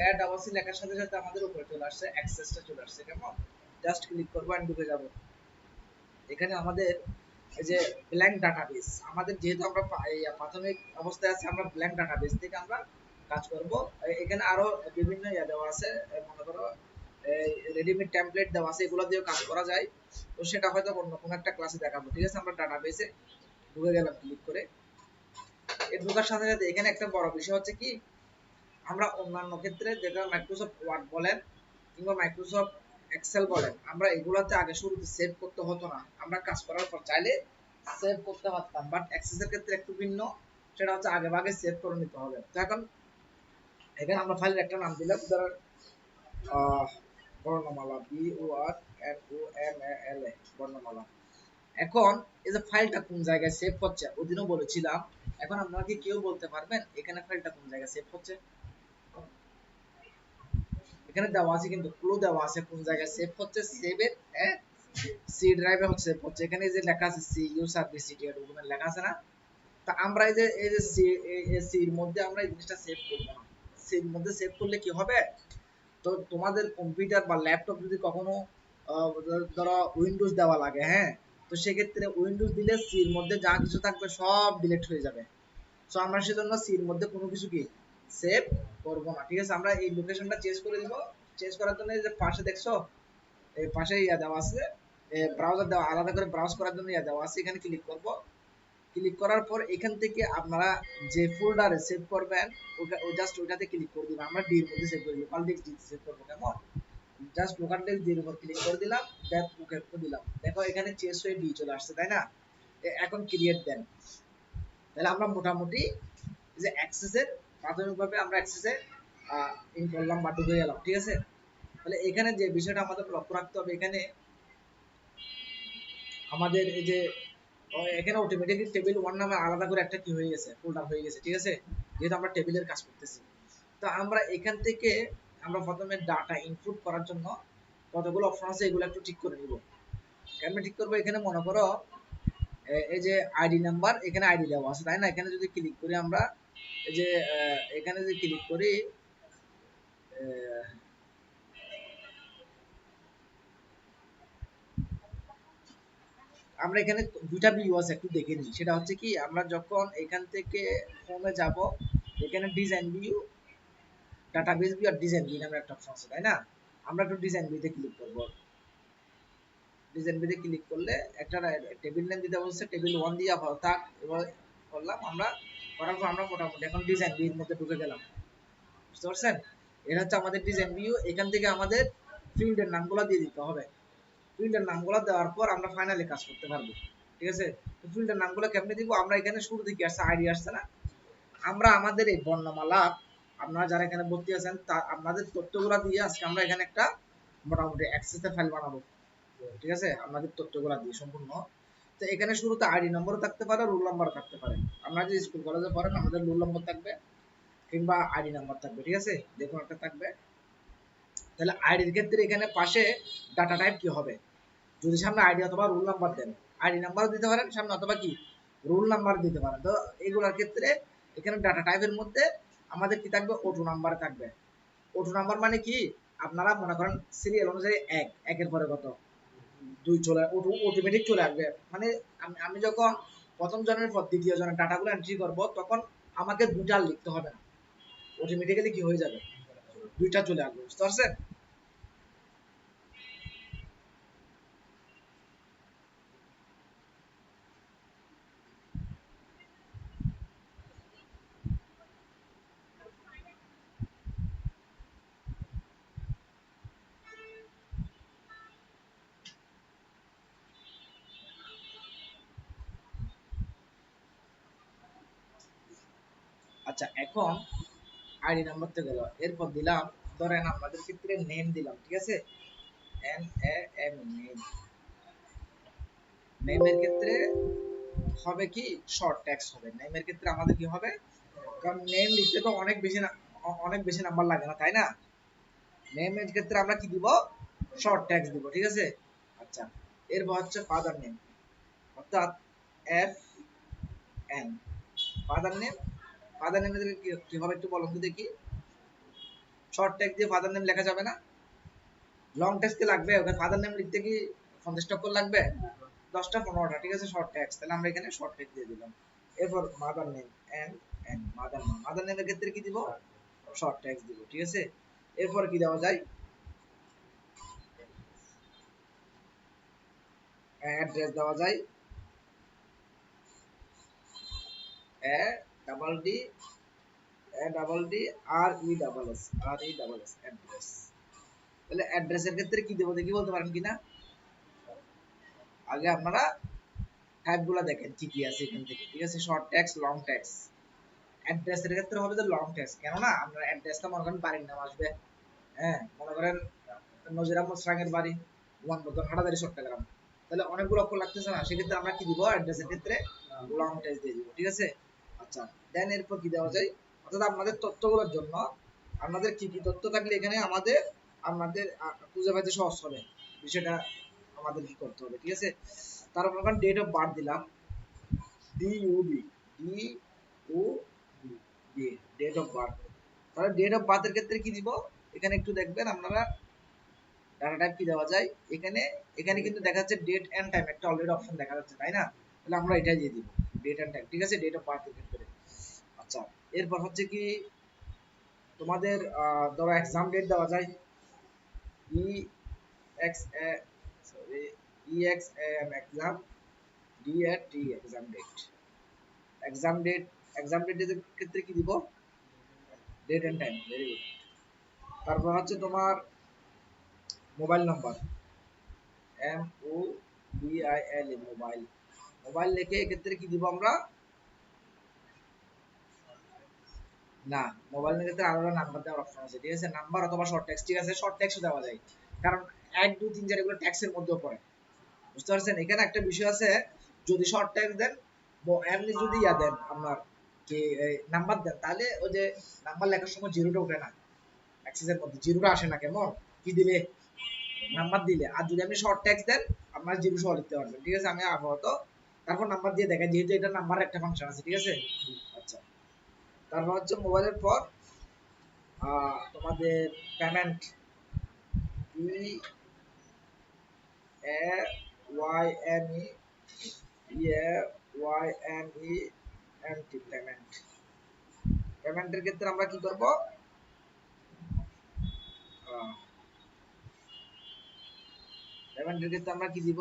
Add double লেখার সাথে সাথে আমাদের উপরে চলে আসছে অ্যাক্সেসটা চলে আসছে, কেমন? জাস্ট ক্লিক করব এন্ড ঢুকে যাব। এখানে আমাদের এই যে ব্ল্যাঙ্ক ডাটাবেস আমাদের যেহেতু আমরা প্রাথমিক অবস্থায় আছে, আমরা ব্ল্যাঙ্ক ডাটাবেস থেকে আমরা কাজ করব। এখানে আরও বিভিন্ন ইয়া দেওয়া আছে মনে করো রেডিমেড টেমপ্লেট দেওয়া আছে, এগুলো দিয়েও কাজ করা যায়। তো সেটা হয়তো অন্য কোনো একটা ক্লাসে দেখাবো। ঠিক আছে, আমরা ডাটাবেসে ঢুকে গেলাম ক্লিক করে। এই ঢোকার সাথে সাথে এখানে একটা বড় বিষয় হচ্ছে কি আমরা অন্যান্য ক্ষেত্রে যেটা মাইক্রোসফট ওয়ার্ড বলেন কিংবা মাইক্রোসফট এক্সেল বলেন আমরা এগুলাতে আগে শুরুতে সেভ করতে হতো না। আমরা কাজ করার পর চাইলে সেভ করতে পারতাম বাট অ্যাক্সেস এর ক্ষেত্রে একটু ভিন্ন সেটা হচ্ছে আগে ভাগে সেভ করে নিতে হবে। তো এখন এখানে আমরা ফাইলের একটা নাম দিলাম ধরো আহ, বর্ণমালা B O R N O M L A বর্ণমালা। এখন এই যে ফাইলটা কোন জায়গায় সেভ হচ্ছে ওদিনও বলেছিলাম এখন আপনারা কি কেউ বলতে পারবেন এখানে ফাইলটা কোন জায়গায় সেভ হচ্ছে? এখানে দেওয়া আছে কিন্তু ক্লু দেওয়া আছে কোন জায়গায় সেভ হচ্ছে সেভ এর সি ড্রাইভে হচ্ছে হচ্ছে। এখানে যে লেখা আছে সি ইউ সার্ভিস সিটি ওখানে লেখা আছে না? তা আমরা এই যে এই যে সি সির মধ্যে আমরা এই জিনিসটা সেভ করব না। সির মধ্যে সেভ করলে কি হবে? তো তোমাদের কম্পিউটার বা ল্যাপটপ যদি কখনো ধরো উইন্ডোজ দেওয়া লাগে হ্যাঁ? তো সেক্ষেত্রে উইন্ডোজ দিলে সি সির মধ্যে যা কিছু থাকবে সব ডিলিট হয়ে যাবে। সো আমরা সেজন্য সি সির মধ্যে কোনো কিছু কি সেভ করব না। ঠিক আছে, আমরা এই লোকেশনটা চেঞ্জ করে দিব। চেঞ্জ করার জন্য যে পাশে দেখছ, এই পাশে ইয়া দেওয়া আছে। ব্রাউজার দেওয়া, আলাদা করে ব্রাউজ করার জন্য ইয়া দেওয়া আছে। এখানে ক্লিক করব। ক্লিক করার পর এখান থেকে আপনারা যে ফোল্ডারে সেভ করবেন, ওটা, ও জাস্ট ওটাতে ক্লিক করে দিবেন। আমরা ডির মধ্যে সেভ করে লোকাল ডিস্ক ডি সেভ করব, কেমন? জাস্ট লোকাল ডিস্ক ডির উপর ক্লিক করে দিলাম। দেন ওকে করে দিলাম। দেখো, এখানে চেঞ্জ হয়ে ডি চলে আসছে, তাই না? এখন ক্রিয়েট দেন তাহলে আমরা মোটামুটি যে অ্যাক্সেসের প্রাথমিকভাবে আমরা অ্যাক্সেসে ইন করলাম বা ঢুকে গেলাম, ঠিক আছে? তাহলে এখানে যে বিষয়টা আমাদের লক্ষ্য রাখতে হবে, এখানে আমাদের এই যে এখানে অটোমেটিক টেবিল ওয়ান নামে আলাদা করে একটা কি হয়ে গেছে ফোল্ডার হয়ে গেছে, ঠিক আছে? যেহেতু আমরা টেবিলের কাজ করতেছি। তো আমরা এখান থেকে, আমরা প্রথমে ডাটা ইনপুট করার জন্য কতগুলো অপশন আছে এগুলো একটু ঠিক করে নিব। কেমন ঠিক করব? এখানে মনে করো এই যে আইডি নাম্বার এখানে আইডি দেওয়া আছে, তাই না? এখানে যদি ক্লিক করি আমরা যে এখানে যদি ক্লিক করি আমরা এখানে দুইটা ভিউ আছে, একটু দেখে নিই। সেটা হচ্ছে কি, আমরা যখন এখান থেকে হোমে যাব, এখানে ডিজাইন ভিউ ডাটাবেস ভিউ আর ডিজাইন ভিউ নামে একটা অপশন আছে, তাই না? আমরা একটু ডিজাইন ভিউতে ক্লিক করব। ডিজাইন ভিউতে ক্লিক করলে একটা টেবিল নেম দিতে বলছে টেবিল ওয়ান দিয়ে আপাতত থাক এবার করলাম, আমরা পর আমরা মোটামুটি, এখন ডিজাইন ভিউর মধ্যে ঢুকে গেলাম। বুঝতে পারছেন? এটা হচ্ছে আমাদের ডিজাইন ভিউ এখান থেকে আমাদের ফিল্ডের নামগুলো দিয়ে দিতে হবে। ফিল্ডের নামগুলো দেওয়ার পর আমরা ফাইনালি কাজ করতে পারব। ঠিক আছে? ফিল্ডের নামগুলো কেমনে দিব? আমরা এখানে শুরু থেকে আসছে, আইডি আসছে না? আমরা আমাদের এই বর্ণমালা, আপনারা যারা এখানে ভর্তি আছেন, তা আপনাদের তথ্যগুলো দিয়ে আজকে আমরা এখানে একটা মোটামুটি অ্যাক্সেসের ফাইল বানাবো। ঠিক আছে? আপনাদের তথ্যগুলো দিয়ে সম্পূর্ণ তো এখানে শুরুতে আইডি নম্বরও থাকতে পারে, রোল নাম্বার থাকতে পারে। আপনারা যদি স্কুল, কলেজে পড়েন আমাদের রোল নম্বর থাকবে কিংবা আইডি নাম্বার থাকবে, ঠিক আছে? দেখুন একটা থাকবে। তাহলে আইডির ক্ষেত্রে এখানে পাশে ডাটা টাইপ কি হবে? যদি সামনে আইডি অথবা রোল নাম্বার দেন, আইডি নাম্বারও দিতে পারেন, সামনে অথবা কি? রোল নাম্বার দিতে পারেন। তো এগুলোর ক্ষেত্রে এখানে ডাটা টাইপের মধ্যে আমাদের কি থাকবে? ওটু নাম্বার থাকবে। ওটু নাম্বার মানে কি? আপনারা মনে করেন সিরিয়াল অনুযায়ী এক, একের পরে কত? দুই চলে অটোমেটিক চলে আসবে। মানে আমি আমি যখন প্রথম জনের পর দ্বিতীয় জনের ডাটাগুলো এন্ট্রি করব, তখন আমাকে দুইটা লিখতে হবে না। অটোমেটিক্যালি কি হয়ে যাবে? দুইটা চলে আসবে, বুঝতে পারছেন? আচ্ছা এখন আইডি নাম্বার তো গেল। এরপর দিলাম, ধরেন আমাদের ক্ষেত্রে নেম দিলাম, ঠিক আছে? এন এ এম নেম নেমের ক্ষেত্রে হবে কি? শর্ট টেক্সট হবে। নেমের ক্ষেত্রে আমাদের কি হবে? কারণ নেম লিখতে তো অনেক বেশি অনেক বেশি নাম্বার লাগে না, তাই না? নেমের ক্ষেত্রে আমরা কি দিব? শর্ট টেক্সট দিব, ঠিক আছে? আচ্ছা এরপর হচ্ছে ফাদার নেম অর্থাৎ F N father name father নেমের কি হবে একটু বলুন তো দেখি। শর্ট ট্যাগ দিয়ে ফাদার নেম লেখা যাবে না। লং টেক্সট কি লাগবে? ওখানে ফাদার নেম লিখতে কি পঞ্চাশ টক্কর লাগবে? দশটা পনেরোটা, ঠিক আছে? শর্ট ট্যাক্স তাহলে আমরা এখানে শর্ট ট্যাগ দিয়ে দিলাম। এরপর mother name and and mother name. Mother নেমের ক্ষেত্রে কি দিব? শর্ট ট্যাক্স দিব, ঠিক আছে? এরপর কি দেওয়া যায়? অ্যাড্রেস দেওয়া যায়। Double D double D R E double S R E double S address তাহলে অ্যাড্রেসের ক্ষেত্রে কি দেবো দেখি বলতে পারেন কিনা? আগে আপনারা টাইপগুলো দেখেন কি কি আছে এখান থেকে। ঠিক আছে? শর্ট ট্যাক্স লং ট্যাক্স অ্যাড্রেসের ক্ষেত্রে হবে যে লং ট্যাক্স কেননা আপনার অ্যাড্রেসটা মনে করেন বাড়ির নাম আসবে। হ্যাঁ? মনে করেন নজির আহমদ সাঙ্গের বাড়ি ওয়ান বদর হাটাদারি চট্টগ্রাম। তাহলে অনেকগুলো অক্ষর লাগতেছে না? সেক্ষেত্রে আমরা কি দিব? অ্যাড্রেসের ক্ষেত্রে লং ট্যাক্স দিয়ে দিব। ঠিক আছে? আচ্ছা দেন এরপর কি দেওয়া যায়? অর্থাৎ আপনাদের তথ্যগুলোর জন্য আপনাদের কি কি তথ্য থাকলে এখানে আমাদের, আপনাদের খুঁজে পাইতে সহজ হবে। বিষয়টা আমাদের কি করতে হবে, ঠিক আছে? তারপর ওখানে ডেট অফ বার্থ দিলাম। D U B D O B date of birth তাহলে ডেট অফ বার্থের ক্ষেত্রে কি দিব? এখানে একটু দেখবেন আপনারা ডাটা টাইপ কি দেওয়া যায়? এখানে এখানে কিন্তু দেখা যাচ্ছে ডেট এন্ড টাইম একটা অলরেডি অপশন দেখা যাচ্ছে, তাই না? তাহলে আমরা এটাই দিয়ে দিব ডেট এন্ড টাইম ঠিক আছে? ডেট অফ বার্থের ক্ষেত্রে আচ্ছা এরপর হচ্ছে কি, তোমাদের ধরো এক্সাম ডেট দেওয়া যায় E X sorry E X M exam D A T exam date exam date exam ডেটের ক্ষেত্রে কি দিব? Date and time very good তারপর হচ্ছে তোমার mobile number M O B I L A mobile mobile লিখে এক্ষেত্রে কি দিব আমরা? না মোবাইলের ক্ষেত্রে আলাদা নাম্বার দেওয়ার অপশন আছে, ঠিক আছে? নাম্বার অথবা শর্ট টেক্সট ঠিক আছে? শর্ট টেক্সট দেওয়া যায়। কারণ এক, দুই, তিন, চার এগুলো ট্যাক্সের মধ্যেও পড়ে। বুঝতে পারছেন? এখানে একটা বিষয় আছে, যদি শর্ট ট্যাক্স দেন এমনি যদি ইয়া দেন আপনার কি নাম্বার দেন, তাহলে ওই যে নাম্বার লেখার সময় জিরোটা ওঠে না। অ্যাক্সেসের মধ্যে জিরোটা আসে না, কেমন? কি দিলে? নাম্বার দিলে। আর যদি আপনি শর্ট ট্যাক্স দেন, আপনার জিরো সহ লিখতে পারবেন, ঠিক আছে? আমি আপাতত তারপর নাম্বার দিয়ে দেখেন, যেহেতু এটা নাম্বার একটা ফাংশন আছে, ঠিক আছে? আচ্ছা। তারপর হচ্ছে মোবাইলের পর তোমাদের payment Y M E Y M E M T payment পেমেন্টের ক্ষেত্রে আমরা কি করব? পেমেন্টের ক্ষেত্রে আমরা কি দিব?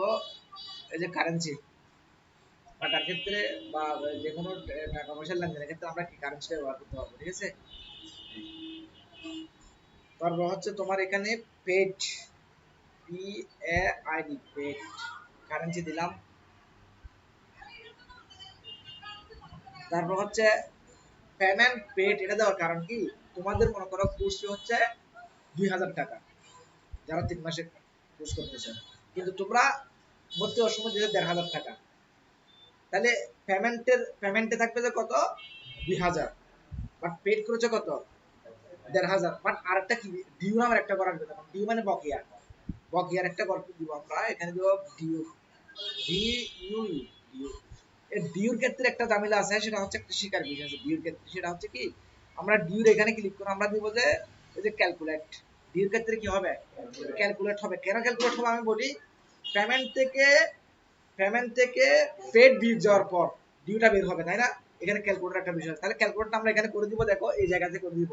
এই যে কারেন্সি টাকার ক্ষেত্রে বা যে কোনো টাকা পয়সার লেনদেনের ক্ষেত্রে আমরা কি কারেন্সিটা ব্যবহার করতে পারব, ঠিক আছে? তারপর হচ্ছে তোমার এখানে paid P A ID paid currency দিলাম। তারপর হচ্ছে পেমেন্ট পেড এটা দেওয়ার কারণ কি? তোমাদের মনে করো কোর্স হচ্ছে দুই হাজার টাকা, যারা তিন মাসে কোর্স করতেছে কিন্তু তোমরা ভর্তি হওয়ার সময় দিতে দেড় হাজার টাকা। তাহলে পেমেন্টের পেমেন্টে থাকবে যে কত? দুই হাজার। বাট পেড করেছে কত? দেড় হাজার। বাট আরেকটা কি? ডিউ নামের একটা করার কথা ডিউ মানে বকেয়া। বকেয়ার একটা গল্প দিব আমরা এখানে দিব ডিউ ডিউ এই ডিউর ক্ষেত্রে একটা ঝামেলা আছে, সেটা হচ্ছে একটা শিকার বিষয় আছে। ডিউর ক্ষেত্রে সেটা হচ্ছে কি? আমরা ডিউর এখানে ক্লিক করে আমরা দিব যে, এই যে ক্যালকুলেট ডিউর ক্ষেত্রে কি হবে? ক্যালকুলেট হবে। কেন ক্যালকুলেট হবে আমি বলি? পেমেন্ট থেকে পেমেন্ট থেকে পেড বিল যাওয়ার পর ডিউটা বের হবে, তাই না? এখানে ক্যালকুলেটর একটা বিষয় তাহলে ক্যালকুলেটরটা আমরা এখানে করে দিব, দেখো, এই জায়গাতে করে দিব।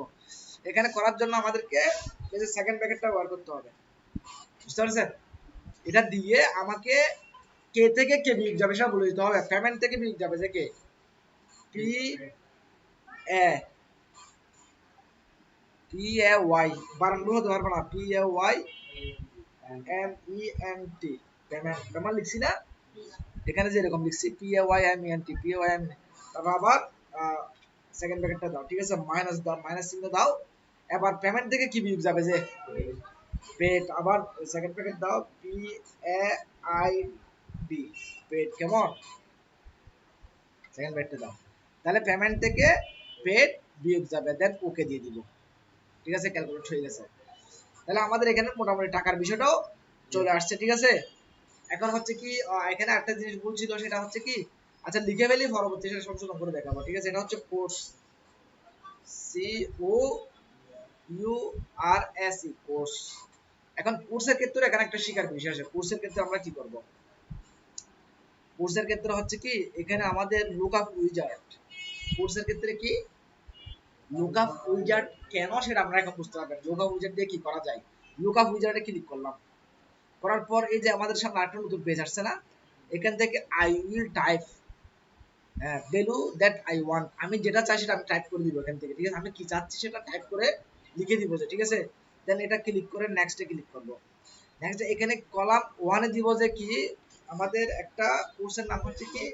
এখানে করার জন্য আমাদেরকে এই যে সেকেন্ড ব্র্যাকেটটা ব্যবহার করতে হবে। বুঝতে পারছেন? এটা দিয়ে আমাকে কে থেকে কে বিল যাবে সেটা বলে দিতে হবে। পেমেন্ট থেকে বিল যাবে যে কে? P A P A Y burnt হতে পারবে না। P A Y M E N T payment payment লিখছি না? এখানে যে এরকম লিখছি P A Y M N T P A Y M তারপর আবার সেকেন্ড ব্র্যাকেটটা দাও, ঠিক আছে? মাইনাস দাও মাইনাস চিহ্ন দাও, এবার পেমেন্ট থেকে কি বিল যাবে যে? পেড আবার সেকেন্ড ব্র্যাকেট দাও P A I D paid কেমন? সেকেন্ড ব্র্যাকেটটা দাও। তাহলে পেমেন্ট থেকে পেড বিয়োগ যাবে দেন ওকে দিয়ে দিব। ঠিক আছে? ক্যালকুলেট হয়ে গেছে। তাহলে আমাদের এখানে মোটামুটি টাকার বিষয়টাও চলে আসছে, ঠিক আছে? এখন হচ্ছে কি এখানে একটা জিনিস ভুল ছিল, সেটা হচ্ছে কি আচ্ছা লিখে ফেলি পরবর্তী সেটা সংশোধন করে দেখাবো, ঠিক আছে? এটা হচ্ছে course C O U R S E course. এখন কোর্সের ক্ষেত্রে এখানে একটা শিকার বিষয় আছে, কোর্সের ক্ষেত্রে আমরা কি করব? কোর্সের ক্ষেত্রে হচ্ছে কি, এখানে আমাদের লুকআপ উইজার্ড কোর্সের ক্ষেত্রে কি? লুকআপ উইজার্ড কেন সেটা আমরা এখন বুঝতে পারবেন লুকআপ উইজার্ড দিয়ে কি করা যায়? লুকআপ উইজার্ডে ক্লিক করলাম। করার পর এই যে আমাদের সামনে আরেকটা নতুন পেজ আসছে না? এখান থেকে I will type value that I want আমি যেটা চাই সেটা আমি টাইপ করে দিব এখান থেকে, ঠিক আছে? আমি কি চাচ্ছি সেটা টাইপ করে লিখে দিব যে, ঠিক আছে? দেন এটা ক্লিক করে নেক্সটে ক্লিক করব। নেক্সট এখানে কলাম ওয়ানে দিব যে কি, আমাদের একটা কোর্সের নাম হচ্ছে কি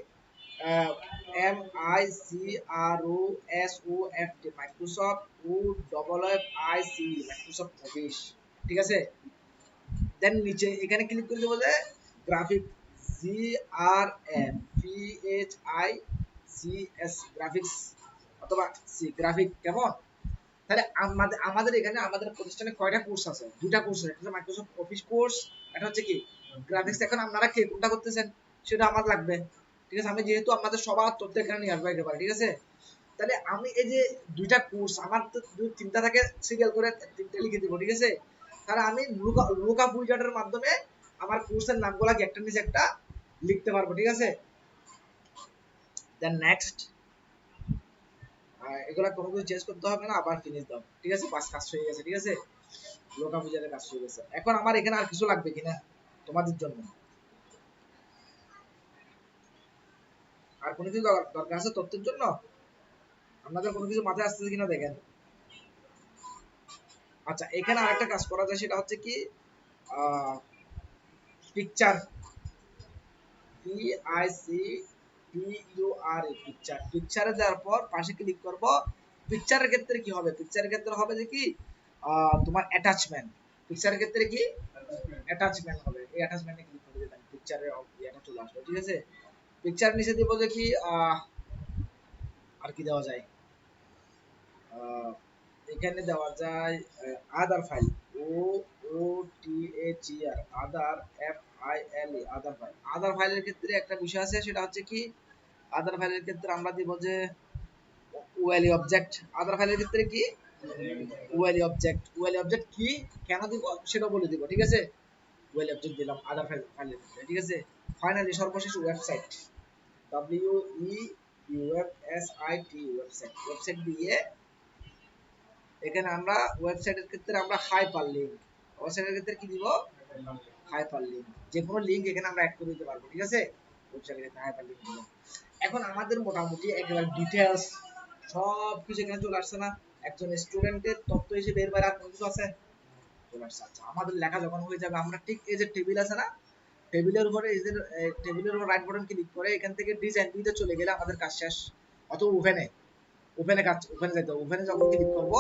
M I C R O S O F T Microsoft O double F I C Microsoft office ঠিক আছে? দেন নিচে, এখানে ক্লিক করে দেবো যে graphic G R M P H I C S graphics অথবা সি গ্রাফিক কেমন? তাহলে আমাদের আমাদের এখানে আমাদের প্রতিষ্ঠানে কয়টা কোর্স আছে? দুটা কোর্স আছে, একটা মাইক্রোসফট অফিস কোর্স এটা হচ্ছে কি? গ্রাফিক্স এখন আপনারা কে, কোনটা করতেছেন? সেটা আমার লাগবে। ঠিক আছে, আমি যেহেতু আপনাদের সবার তথ্য এখানে নিয়ে আসব একেবারে, ঠিক আছে? তাহলে আমি এই যে দুইটা কোর্স আমার তো তিনটা থাকে সিরিয়াল করে তিনটা লিখে দিব, ঠিক আছে? তাহলে আমি লুকআপ উইজার্ডের মাধ্যমে আমার কোর্সের নামগুলো একটা নিচে একটা লিখতে পারব, ঠিক আছে? দেন নেক্সট এগুলা কোনো কিছু চেঞ্জ করতে হবে না, আবার ফিনিশ দাও, ঠিক আছে? বাস, কাজ হয়ে গেছে, ঠিক আছে? লোকা বুঝারের কাজ হয়ে গেছে। এখন আমার এখানে আর কিছু লাগবে কিনা তোমাদের জন্য? আর কোনো কিছু দরকার আছে তথ্যের জন্য? আপনাদের কোনো কিছু মাথায় আসতেছে কিনা দেখেন। আচ্ছা এখানে আরেকটা কাজ করা যায় সেটা হচ্ছে কি picture P I C P U R A picture পিকচারে পর পাশে ক্লিক করব পিকচারের ক্ষেত্রে কি হবে? পিকচারের ক্ষেত্রে হবে যে কি তোমার অ্যাটাচমেন্ট পিকচারের ক্ষেত্রে কি? অ্যাটাচমেন্ট হবে। এই অ্যাটাচমেন্টে ক্লিক করে দিলাম পিকচারের এটা চলে আসবে ঠিক আছে? পিকচার নিচে দেব যে কি আর কি দেওয়া যায়? এখানে দেওয়া যায় other file O O T A G R other F I L E other file other ফাইলের ক্ষেত্রে একটা বিষয় আছে, সেটা হচ্ছে কি আদার ফাইলের ক্ষেত্রে আমরা দিব যে ওয়েলি অবজেক্ট আদার ফাইলের ক্ষেত্রে কি? ওয়েলি অবজেক্ট ওয়েলি অবজেক্ট কি? কেন দিব? সেটা বলে দিব, ঠিক আছে? ওয়েলি অবজেক্ট দিলাম আদার ফাইল ফাইলের ক্ষেত্রে, ঠিক আছে? ফাইনালি সর্বশেষ website W E U F S I T website website দিয়ে এখানে আমরা ওয়েবসাইটের ক্ষেত্রে আমরা হাইপার লিংক ওয়েবসাইটের ক্ষেত্রে কি দিব? হাইপার লিংক যে কোনো লিংক এখানে আমরা অ্যাড করে দিতে পারব, ঠিক আছে? ওয়েবসাইটের ক্ষেত্রে হাইপার লিংক দিলাম এখন আমাদের মোটামুটি একেবারে ডিটেইলস সব কিছু এখানে চলে আসছে না। একজন স্টুডেন্টের তথ্য হিসেবে এর বাইরে আর কোনো কিছু আছে? চলে আসছে। আচ্ছা আমাদের লেখা যখন হয়ে যাবে, আমরা ঠিক এই যে টেবিল আছে না টেবিলের উপরে এই যে টেবিলের উপর রাইট বাটন ক্লিক করে এখান থেকে ডিজাইন ভিউতে চলে গেলে আমাদের কাজ শেষ। অথবা ওভেনে ওভেনে কাজ ওভেনে যেতে ওভেনে যখন ক্লিক করব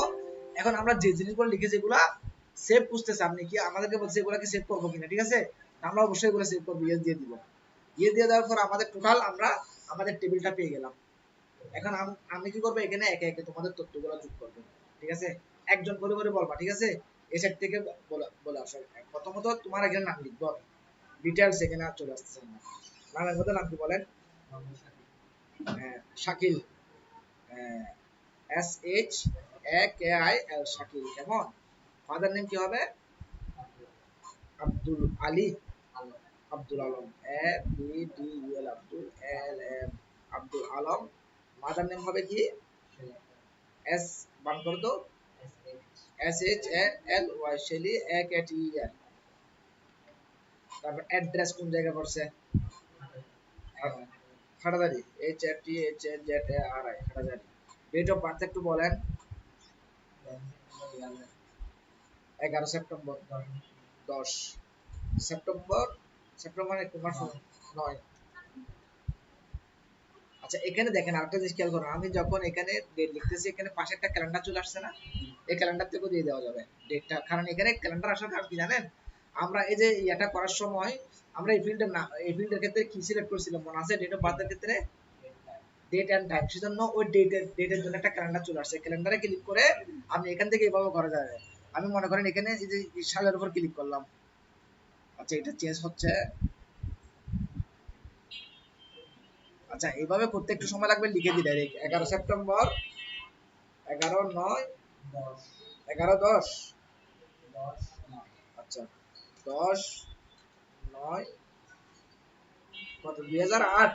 এখন আমরা যে জিনিসগুলো লিখে যেগুলা সেভ বুঝতেছে আপনি কি আমাদেরকে বলছে এগুলাকে সেভ করব কিনা, ঠিক আছে? আমরা অবশ্যই এগুলো সেভ করব ইয়ে দিয়ে দিব। ইয়ে দিয়ে দেওয়ার পর আমাদের টোটাল আমরা আমাদের টেবিলটা পেয়ে গেলাম। এখন আমি কি করব? এখানে একে একে তোমাদের তথ্যগুলো যোগ করব, ঠিক আছে? একজন করে করে বলবা, ঠিক আছে? এ থেকে বলে আসো প্রথমত তোমার এখানে নাম লিখব ডিটেলস এখানে আর চলে আসতেছে না। নামের মধ্যে নাম কি বলেন? শাকিল। এস এইচ কেমন ফাদার নেম কি হবে? Abdul Ali. Abdul Alam. A B D L, Abdul L M. Abdul Alam. Mother name হবে কি? এস, বান করে দো S H A L Y, Shelly A K T R তারপর অ্যাড্রেস কোন জায়গায় পড়ছে? Khatadari. H F T H A Z A R I, Khatadari. Date of birth একটু বলেন। এগারো সেপ্টেম্বর দশ সেপ্টেম্বর সেপ্টেম্বর এক মাস নয়। আচ্ছা এখানে দেখেন আরেকটা জিনিস খেয়াল করুন আমি যখন এখানে ডেট লিখতেছি এখানে পাশে একটা ক্যালেন্ডার চলে আসছে না? এই ক্যালেন্ডার থেকেও দিয়ে দেওয়া যাবে ডেটটা কারণ এখানে ক্যালেন্ডার আসার কারণ কি জানেন? আমরা এই যে এটা করার সময় আমরা এই ফিল্ডের না এই ফিল্ডের ক্ষেত্রে কি সিলেক্ট করেছিলাম মনে আছে? ডেট অফ বার্থের ক্ষেত্রে? ডেট এন্ড টাইম সেজন্য ওই ডেটের ডেটের জন্য একটা ক্যালেন্ডার চলে আসছে ক্যালেন্ডারে ক্লিক করে আপনি এখান থেকে এভাবে করা যাবে আমি মনে করেন এখানে এই যে সালের উপর ক্লিক করলাম। আচ্ছা এটা চেঞ্জ হচ্ছে। আচ্ছা এইভাবে করতে একটু সময় লাগবে লিখে দিই ডাইরেক্ট এগারো সেপ্টেম্বর এগারো নয় এগারো দশ। আচ্ছা দশ নয় কত? দুই হাজার আট।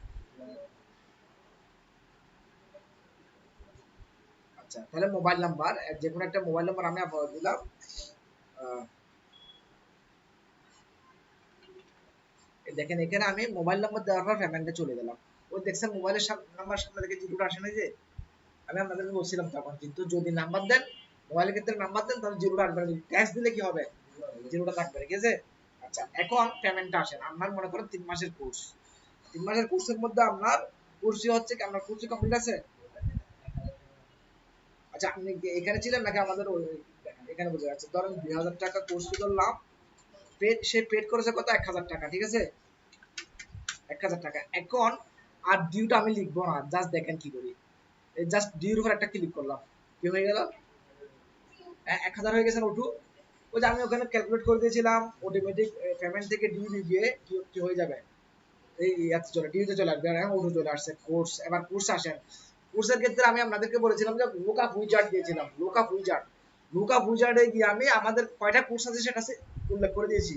আচ্ছা তাহলে মোবাইল নাম্বার যে কোনো একটা মোবাইল নাম্বার আমি আপাতত দিলাম। দেখেন, এখানে আমি মোবাইল নাম্বার দেওয়ার পর পেমেন্টে চলে গেলাম। ওই দেখছেন মোবাইলের নাম্বার সামনে দেখে জিরোটা আসে না যে, আমি আপনাদেরকে বলছিলাম তখন, কিন্তু যদি নাম্বার দেন মোবাইলের ক্ষেত্রে নাম্বার দেন, তাহলে জিরোটা আসবে না ট্যাক্স দিলে কি হবে? জিরোটা থাকবে, ঠিক আছে? আচ্ছা এখন পেমেন্টটা আসেন। আপনার মনে করেন তিন মাসের কোর্স তিন মাসের কোর্সের মধ্যে আপনার কোর্সই হচ্ছে কি, আপনার কোর্সই কমপ্লিট আছে? আচ্ছা আপনি এখানে ছিলেন নাকি আমাদের এখানে বোঝা যাচ্ছে? ধরেন দুই হাজার টাকা কোর্স ফি ধরলাম পেড সে পেড করেছে কত? এক হাজার টাকা, ঠিক আছে? এক হাজার টাকা। এখন আর ডিউটা আমি লিখব না জাস্ট দেখেন কি করি। জাস্ট ডিউর উপর একটা ক্লিক করলাম। কি হয়ে গেল? এক হাজার হয়ে গেছে ওটু? ওই যে আমি ওখানে ক্যালকুলেট করে দিয়েছিলাম অটোমেটিক পেমেন্ট থেকে ডিউ দিয়ে কি হয়ে যাবে? এই ইয়াতে চলে ডিউতে চলে আসবে এখন ওটু চলে আসছে কোর্স এবার কোর্স আসেন। কোর্সের ক্ষেত্রে আমি আপনাদেরকে বলেছিলাম যে লোকা উইজার্ড দিয়েছিলাম লোকা উইজার্ড লোকা উইজার্ডে গিয়ে আমি আমাদের কয়টা কোর্স আছে সেটা উল্লেখ করে দিয়েছি।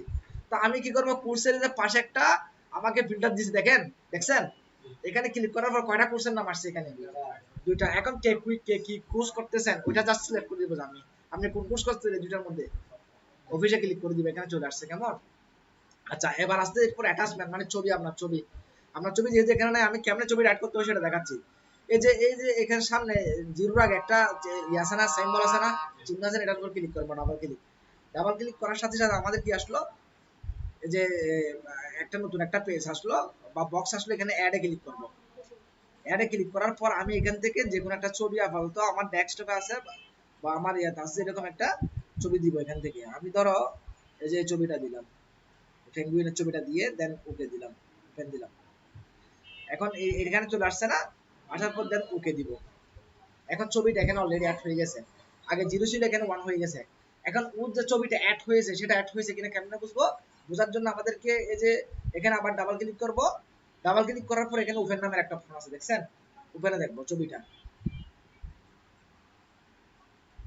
তা আমি কি করব? কোর্সের পাশে একটা আমাকে ফিল্টার দিয়েছি, দেখেন, দেখছেন? এখানে ক্লিক করার পর কয়টা কোর্সের নাম আসছে এখানে? দুইটা। এখন কে কুইক কে কি কোর্স করতেছেন, ওইটা জাস্ট সিলেক্ট করে দিব আমি। আপনি কোন কোর্স করতেছেন দুইটার মধ্যে। অফিসে ক্লিক করে দিবে, এখানে চলে আসছে, কেমন? আচ্ছা এবার আসতে এরপর অ্যাটাচমেন্ট মানে ছবি আপনার ছবি। আপনার ছবি যেহেতু এখানে নাই, আমি কেমনে ছবি অ্যাড করতে হবে সেটা দেখাচ্ছি। এই যে এই যে এখানে সামনে, জিরোর আগে একটা ইয়ে আছে না সিম্বল আছে না, চিহ্ন আছে এটার উপর ক্লিক করব ডাবল ক্লিক ডাবল ক্লিক করার সাথে সাথে আমাদের কি আসলো? এই যে একটা নতুন একটা পেজ আসলো, বা বক্স আসলো, এখানে অ্যাডে ক্লিক করব। অ্যাডে ক্লিক করার পর আমি এখান থেকে যে কোনো একটা ছবি আপাতত আমার ডেস্কটপে আছে, বা আমার ইয়াতে আছে, এরকম একটা ছবি দিব এখান থেকে। আমি ধরো, এই যে ছবিটা দিলাম। পেঙ্গুইনের ছবিটা দিয়ে দেন ওকে দিলাম ওপেন দিলাম। এখন এখানে চলে আসছে না, আসার পর দেন ওকে দিব। এখন ছবিটা এখানে অলরেডি অ্যাড হয়ে গেছে। আগে জিরো ছিল, এখানে ওয়ান হয়ে গেছে। এখন ওর যে ছবিটা অ্যাড হয়েছে, সেটা অ্যাড হয়েছে কিনা কেমনে বুঝব? বোঝার জন্য আমাদেরকে এই যে এখানে আবার ডাবল ক্লিক করব। ডাবল ক্লিক করার পর এখানে ওপেন নামের একটা অপশন আছে, দেখছেন? ওপেনে দেখব ছবিটা।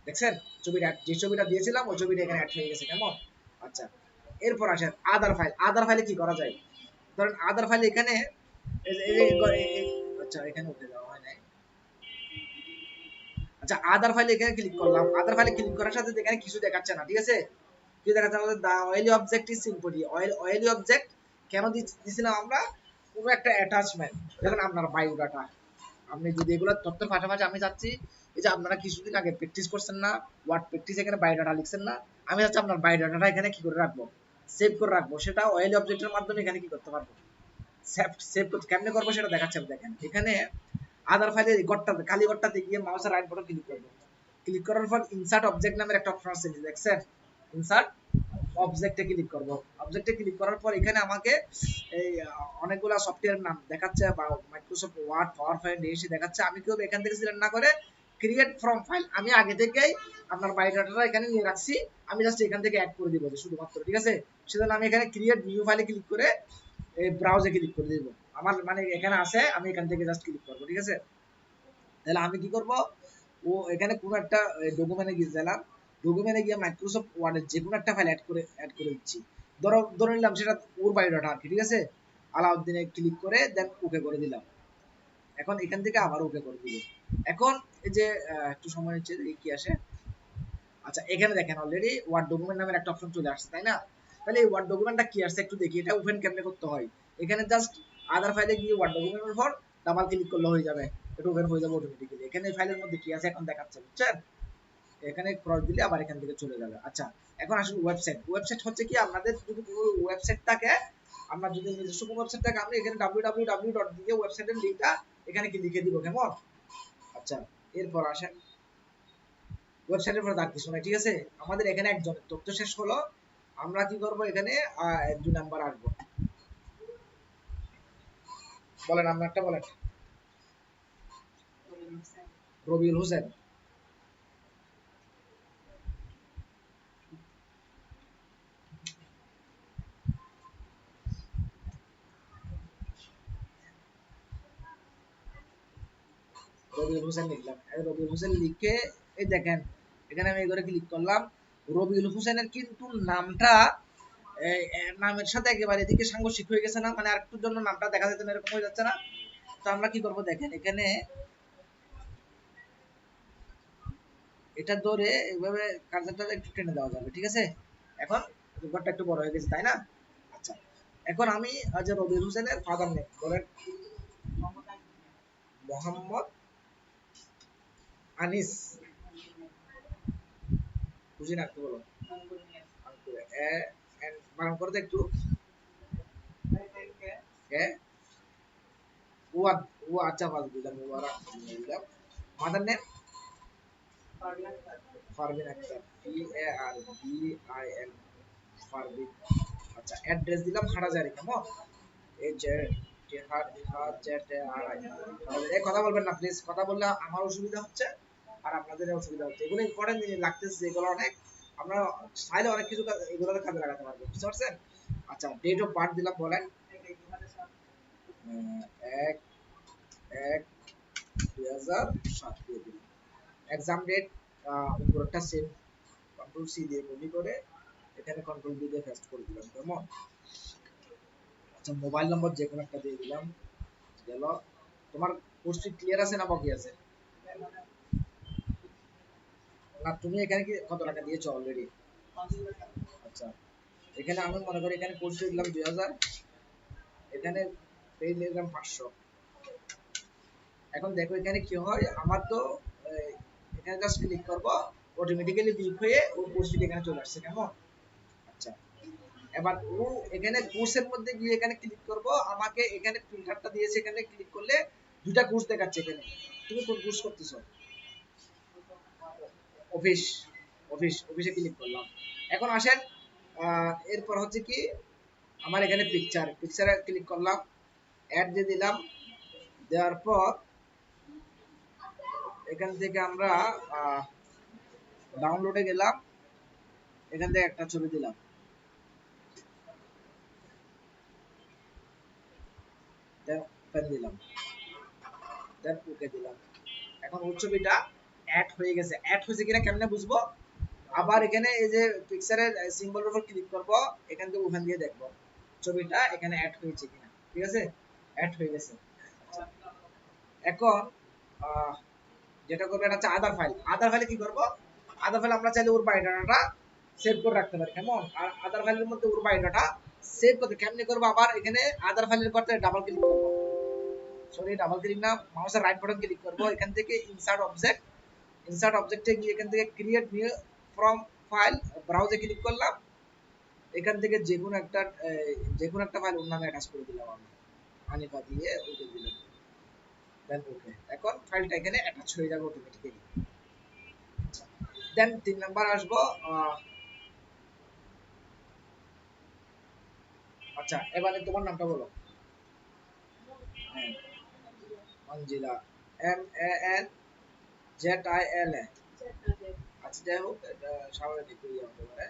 দেখছেন? ছবিটা, যে ছবিটা দিয়েছিলাম, ওই ছবিটা এখানে অ্যাড হয়ে গেছে, কেমন? আচ্ছা। এরপর আসেন আদার ফাইল আদার ফাইলে কি করা যায়? ধরেন আদার ফাইল এখানে আচ্ছা এখানে উঠে যাওয়া হয় নাই। আচ্ছা আদার ফাইলে এখানে ক্লিক করলাম। আদার ফাইলে ক্লিক করার সাথে এখানে কিছু দেখাচ্ছে না, ঠিক আছে? কি দেখাচ্ছে আমাদের the oily object is simply oil oily object কেন দিছিলাম আমরা? কোনো একটা অ্যাটাচমেন্ট দেখুন আপনার বায়োডাটা আপনি যদি এগুলো তথ্যের পাশাপাশি আমি চাচ্ছি, এই যে আপনারা কিছুদিন আগে প্র্যাকটিস করছেন না ওয়ার্ড প্র্যাকটিস এখানে বায়োডাটা লিখছেন না, আমি চাচ্ছি আপনার বায়োডাটাটা এখানে কি করে রাখব? সেভ করে রাখব। সেটা অয়েলি অবজেক্টের মাধ্যমে এখানে কি করতে পারব? সেভ সেভ করতে কেমনে করব সেটা দেখাচ্ছে দেখেন। এখানে আদার ফাইলের ঘরটাতে খালি ঘরটাতে গিয়ে মাউসের রাইট বাটন ক্লিক করব। ক্লিক করার পর ইনসার্ট অবজেক্ট নামের একটা অপশন আছে দেখছেন? ইনসার্ট অবজেক্টে ক্লিক করব। অবজেক্টে ক্লিক করার পর এখানে আমাকে এই অনেকগুলা সফটওয়্যার নাম দেখাচ্ছে বা মাইক্রোসফট ওয়ার্ড পাওয়ার পয়েন্ট এসে দেখাচ্ছে। আমি কেউ এখান থেকে সিলেক্ট না করে ক্রিয়েট ফ্রম ফাইল আমি আগে থেকেই আপনার বায়োডাটাটা এখানে নিয়ে রাখছি। আমি জাস্ট এখান থেকে অ্যাড করে দিব শুধুমাত্র, ঠিক আছে? সেজন্য আমি এখানে ক্রিয়েট নিউ ফাইলে ক্লিক করে এই ব্রাউজে ক্লিক করে দিব। আমার মানে এখানে আছে, আমি এখান থেকে জাস্ট ক্লিক করব, ঠিক আছে? তাহলে আমি কি করব? ও এখানে কোনো একটা ডকুমেন্টে গিয়ে দিলাম ডকুমেন্টে গিয়ে মাইক্রোসফট ওয়ার্ডের যে কোনো একটা ফাইল অ্যাড করে অ্যাড করে দিচ্ছি। ধরো, ধরে নিলাম সেটা ওর বায়োডাটা আর কি, ঠিক আছে? আলাউদ্দিনে ক্লিক করে দেন ওকে করে দিলাম। এখন এখান থেকে আবার ওকে করে দিব। এখন এই যে একটু সময় দেখি কি আসে? আচ্ছা এখানে দেখেন অলরেডি ওয়ার্ড ডকুমেন্ট নামের একটা অপশন চলে আসছে, তাই না? তাহলে এই ওয়ার্ড ডকুমেন্টটা কি আসছে একটু দেখি, এটা ওপেন কেমনে করতে হয়? এখানে জাস্ট আদার ফাইলে গিয়ে ওয়ার্ড ডকুমেন্টের উপর ডাবল ক্লিক করলে হয়ে যাবে, এটা ওপেন হয়ে যাবে অটোমেটিক্যালি এখানে ফাইলের মধ্যে কি আছে? এখন দেখাচ্ছে, বুঝছেন? এখানে ক্রস দিলে আবার এখান থেকে চলে যাবে। আচ্ছা এখন আসলে ওয়েবসাইট ওয়েবসাইট হচ্ছে কি আপনাদের যদি কোনো ওয়েবসাইট থাকে আপনার যদি নিজস্ব কোনো ওয়েবসাইট থাকে আপনি এখানে www ডট দিয়ে ওয়েবসাইটের লিঙ্কটা এখানে কি লিখে দিব, কেমন? আচ্ছা এরপর আসেন ওয়েবসাইটের পরে আর কিছু নাই ঠিক আছে? আমাদের এখানে একজনের তথ্য শেষ হলো। আমরা কি করব এখানে? দুই নাম্বার আসব বলেন, আপনারটা বলেন। রবিউল হোসেন। রবিউল হোসেন লিখলাম। রবিউল হোসেন লিখে, এই দেখেন, এখানে আমি করে ক্লিক করলাম। রবিউল হোসেনের কিন্তু নামটা নামের সাথে একেবারে এদিকে সাংঘর্ষিক হয়ে গেছে না মানে আরেকটুর জন্য নামটা দেখা যেত না, এরকম হয়ে যাচ্ছে না। তো আমরা কি করব দেখেন, এখানে এটা ধরে এইভাবে কার্সারটা একটু টেনে দেওয়া যাবে, ঠিক আছে? এখন ঘরটা একটু বড় হয়ে গেছে, তাই না? আচ্ছা এখন আমি আজ রবিউল হোসেনের ফাদার নেম বলেন মোহাম্মদ আনিস। বুঝি না একটু বলো। করে দে একটু। ওয়া আচ্ছা বাদ দিলাম ওয়ারা দিলাম। Mother name? Farbin Akter. P A R B I N Farbin. আচ্ছা অ্যাড্রেস দিলাম হাটাজারি, কেমন? এই যে কথা বলবেন না প্লিজ কথা বললে আমার অসুবিধা হচ্ছে। আর আপনাদের অসুবিধা হচ্ছে। এগুলো ইম্পর্টেন্ট লাগতেছে এগুলো অনেক আমরা চাইলে অনেক কিছু এগুলোর কাজে লাগাতে পারব বুঝতে পারছেন? আচ্ছা ডেট অফ বার্থ দিলাম, বলেন। এক এক দুই হাজার সাত, দিয়ে এক্সাম ডেট উপরটা কন্ট্রোল সি দিয়ে কপি করে, এখানে কন্ট্রোল বি দিয়ে পেস্ট করে দিলাম, কেমন? আচ্ছা মোবাইল নম্বর যে কোনো একটা দিয়ে দিলাম, গেল। তোমার কোর্স ক্লিয়ার আছে না বাকি আছে? না, তুমি এখানে কি কত টাকা দিয়েছ অলরেডি আচ্ছা এখানে আমি মনে করি এখানে কোর্স দিলাম দুই হাজার। এখানে পেয়ে দিলাম পাঁচশো। এখন দেখো এখানে কি হয়, আমার তো এখানে জাস্ট ক্লিক করব অটোমেটিক্যালি বিপ হয়ে ও কোর্স এখানে চলে আসছে, কেমন? আচ্ছা এবার ও এখানে কোর্সের মধ্যে গিয়ে এখানে ক্লিক করব, আমাকে এখানে ফিল্টারটা দিয়েছে, এখানে ক্লিক করলে দুটা কোর্স দেখাচ্ছে এখানে। তুমি কোন কোর্স করতেছো? অফিস অফিস, অফিসে ক্লিক করলাম। এখন আসেন এরপর হচ্ছে কি, আমার এখানে পিকচার পিকচারে ক্লিক করলাম অ্যাড দিয়ে দিলাম, দেওয়ার পর এখান থেকে আমরা ডাউনলোডে গেলাম, এখান থেকে একটা ছবি দিলাম। দিলাম। দিলাম। এখন ওই ছবিটা অ্যাড হয়ে গেছে। অ্যাড হয়েছে কিনা কেমনে বুঝব? আবার এখানে এই যে পিকচারের সিম্বলের উপর ক্লিক করব, এখান থেকে ওখান দিয়ে দেখব ছবিটা এখানে অ্যাড হয়েছে কিনা। ঠিক আছে? অ্যাড হয়ে গেছে। এখন যেটা করব, এটা হচ্ছে আদার ফাইল আদার ফাইলে কি করব? আদার ফাইল আমরা চাইলে ওর বায়োডাটাটা সেভ করে রাখতে পারি। কেমন? আর আদার ফাইলের মধ্যে ওর বায়োডাটা সেভ করতে কেমনে করব? আবার এখানে আদার ফাইলের করতে ডাবল ক্লিক করব। সরি ডাবল ক্লিক না মাউসের রাইট বাটন ক্লিক করব। এখান থেকে ইনসার্ট অবজেক্ট ইনসার্ট অবজেক্টে গিয়ে এখান থেকে ক্রিয়েট নিউ ফ্রম ফাইল ব্রাউজে ক্লিক করলাম। এখান থেকে যে কোনো একটা যে কোনো একটা ফাইল ওর নামে অ্যাটাচ করে দিলাম আমি হানিফা দিয়ে ওকে দিলাম। দেন ওকে এখন ফাইলটা এখানে অ্যাটাচ হয়ে যাবে অটোমেটিক্যালি দেন তিন নাম্বার আসব আচ্ছা এবারে তোমার নামটা বলো। হ্যাঁ। Monjila. M A N Z I L A আচ্ছা যাই হোক এটা স্বাভাবিক হয়ে যাবে এবারে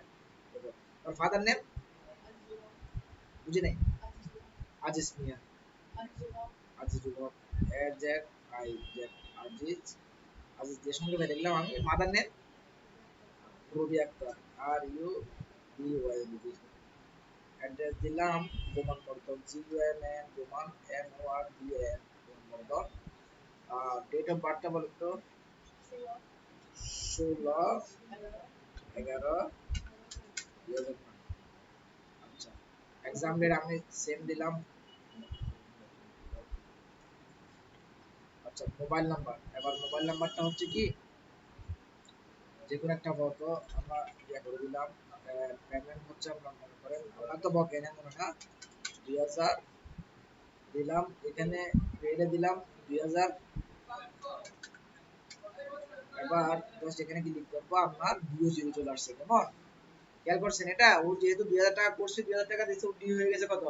আর ফাদার নেম বুঝি নাই? Aziz Mia. Azizul Haque A Z I Z Aziz Aziz যে সঙ্গে দেখলাম আমি mother name Ruby Akter. R U B Y B address দিলাম Boman Mordon G U M N Boman M O R D N Boman Mordon R date of বার্থটা বলো তো? ষোলো এগারো দুই আমি সেম দিলাম। আচ্ছা মোবাইল নাম্বার এবার মোবাইল নাম্বারটা হচ্ছে কি? যে কোনো একটা ফটো আমরা ইয়ে করে দিলাম। পেমেন্ট হচ্ছে আমরা মনে করেন, আমরা তো বকে না মনে না। দুই হাজার দিলাম। এখানে পেডে দিলাম দুই হাজার। এবার জাস্ট এখানে ক্লিক করব আপনার ডিও জিরো চলে আসছে, কেমন? খেয়াল করছেন এটা? ও যেহেতু দুই হাজার টাকা করছে, দুই হাজার টাকা দিচ্ছে ও ডিও হয়ে গেছে কত?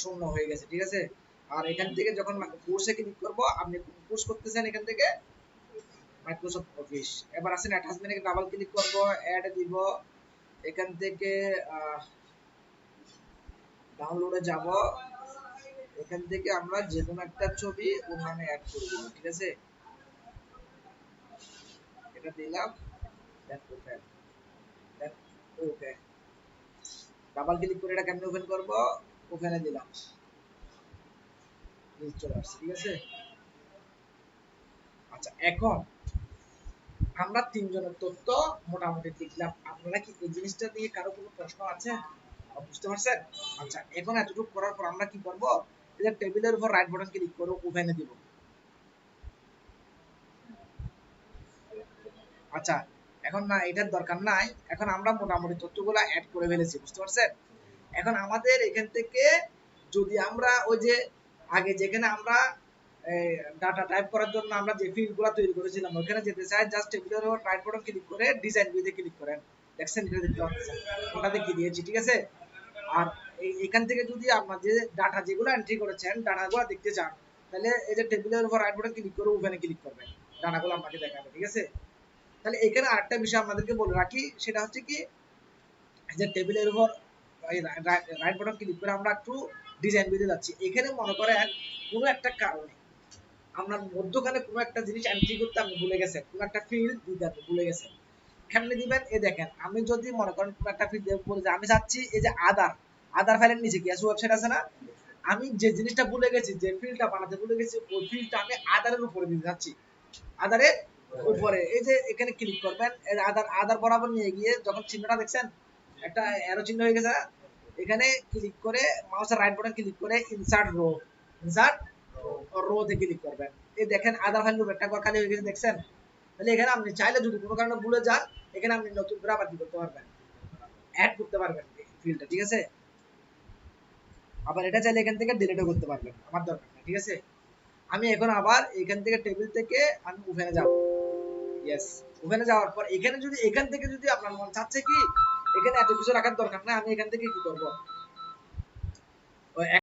শূন্য হয়ে গেছে, ঠিক আছে? আর এখান থেকে যখন কোর্সে ক্লিক করব, আপনি কোর্স করতেছেন এখান থেকে? মাইক্রোসফট অফিস এবার আসেন অ্যাটাচমেন্টে ডাবল ক্লিক করব অ্যাড দিব। এখান থেকে ডাউনলোডে যাব। এখান থেকে আমরা যে কোনো একটা ছবি ওখানে অ্যাড করে দিব, ঠিক আছে? এটা দিলাম ওকে ডাবল ক্লিক করে এটা কেমনে ওপেন করব ওপেনে দিলাম। ঠিক আছে? আচ্ছা এখন আমরা তিনজনের তথ্য মোটামুটি লিখলাম আপনারা কি এই জিনিসটা নিয়ে কারও কোনো প্রশ্ন আছে? বুঝতে পারছেন? আচ্ছা এখন এতটুকু করার পর আমরা কি করব? টেবিলের উপর রাইট বাটন ক্লিক করে ওপেনে দিব। আচ্ছা এখন না, এটার দরকার নাই। এখন আমরা মোটামুটি তথ্যগুলো অ্যাড করে ফেলেছি, বুঝতে পারছেন? এখন আমাদের এখান থেকে যদি আমরা ওই যে আগে যেখানে আমরা ডাটা টাইপ করার জন্য আমরা যে ফিল্ডগুলো তৈরি করেছিলাম ওখানে যেতে চাই জাস্ট টেবিলের উপর রাইট বাটন ক্লিক করে ডিজাইন ভিউতে ক্লিক করেন। দেখছেন, এটা দেখতে পাচ্ছেন? ওটা দেখিয়ে দিয়েছি, ঠিক আছে? আর এখান থেকে যদি আপনার যে ডাটা যেগুলো এন্ট্রি করেছেন ডাটাগুলো দেখতে চান, তাহলে এই যে টেবিলের উপর রাইট বাটন ক্লিক করে ওখানে ক্লিক করবেন। ডাটাগুলো আপনাকে দেখাবে, ঠিক আছে? তাহলে এখানে আরেকটা বিষয় আপনাদেরকে বলে রাখি, সেটা হচ্ছে কি যে টেবিলের উপর রাইট বাটন ক্লিক করে আমরা একটু ডিজাইন ভিউতে যাচ্ছি। এখানে মনে করেন কোনো একটা কারণে আপনার মধ্যখানে কোনো একটা জিনিস এন্ট্রি করতে আপনি ভুলে গেছেন, কোনো একটা ফিল্ড দিতে আপনি ভুলে গেছেন। কেমনে দিবেন? এ দেখেন, আমি যদি মনে করেন কোনো একটা ফিল্ড বলে যে, আমি চাচ্ছি এই যে আদার আদার ফাইলের নিচে কি আছে ওয়েবসাইট আছে না? আমি যে জিনিসটা ভুলে গেছি, যে ফিল্ডটা বানাতে ভুলে গেছি, ওই ফিল্ডটা আমি আদারের উপরে দিতে যাচ্ছি আদারের উপরে, এই যে এখানে ক্লিক করবেন এই যে আদার আদার বরাবর নিয়ে গিয়ে যখন চিহ্নটা দেখছেন, একটা অ্যারো চিহ্ন হয়ে গেছে, এখানে ক্লিক করে মাউসের রাইট বাটন ক্লিক করে ইনসার্ট রো ইনসার্ট রো তে ক্লিক করবেন। এই দেখেন আদার ফাইল একটা করে খালি হয়ে গেছে, দেখছেন? তাহলে এখানে আপনি চাইলে যদি কোনো কারণে ভুলে যান, এখানে আপনি নতুন করে আবার করতে পারবেন? অ্যাড করতে পারবেন ফিল্ডটা ঠিক আছে? আবার এটা চাইলে এখান থেকে ডিলিটও করতে পারবেন, আমার দরকার ঠিক আছে? আমি এখন আবার এখান থেকে টেবিল থেকে আমি ওখানে যাব। ইয়েস ওখানে যাওয়ার পর, এখানে যদি, এখান থেকে যদি আপনার মন চাচ্ছে কি, এখানে এত কিছু রাখার দরকার না আমি এখান থেকে কি করব?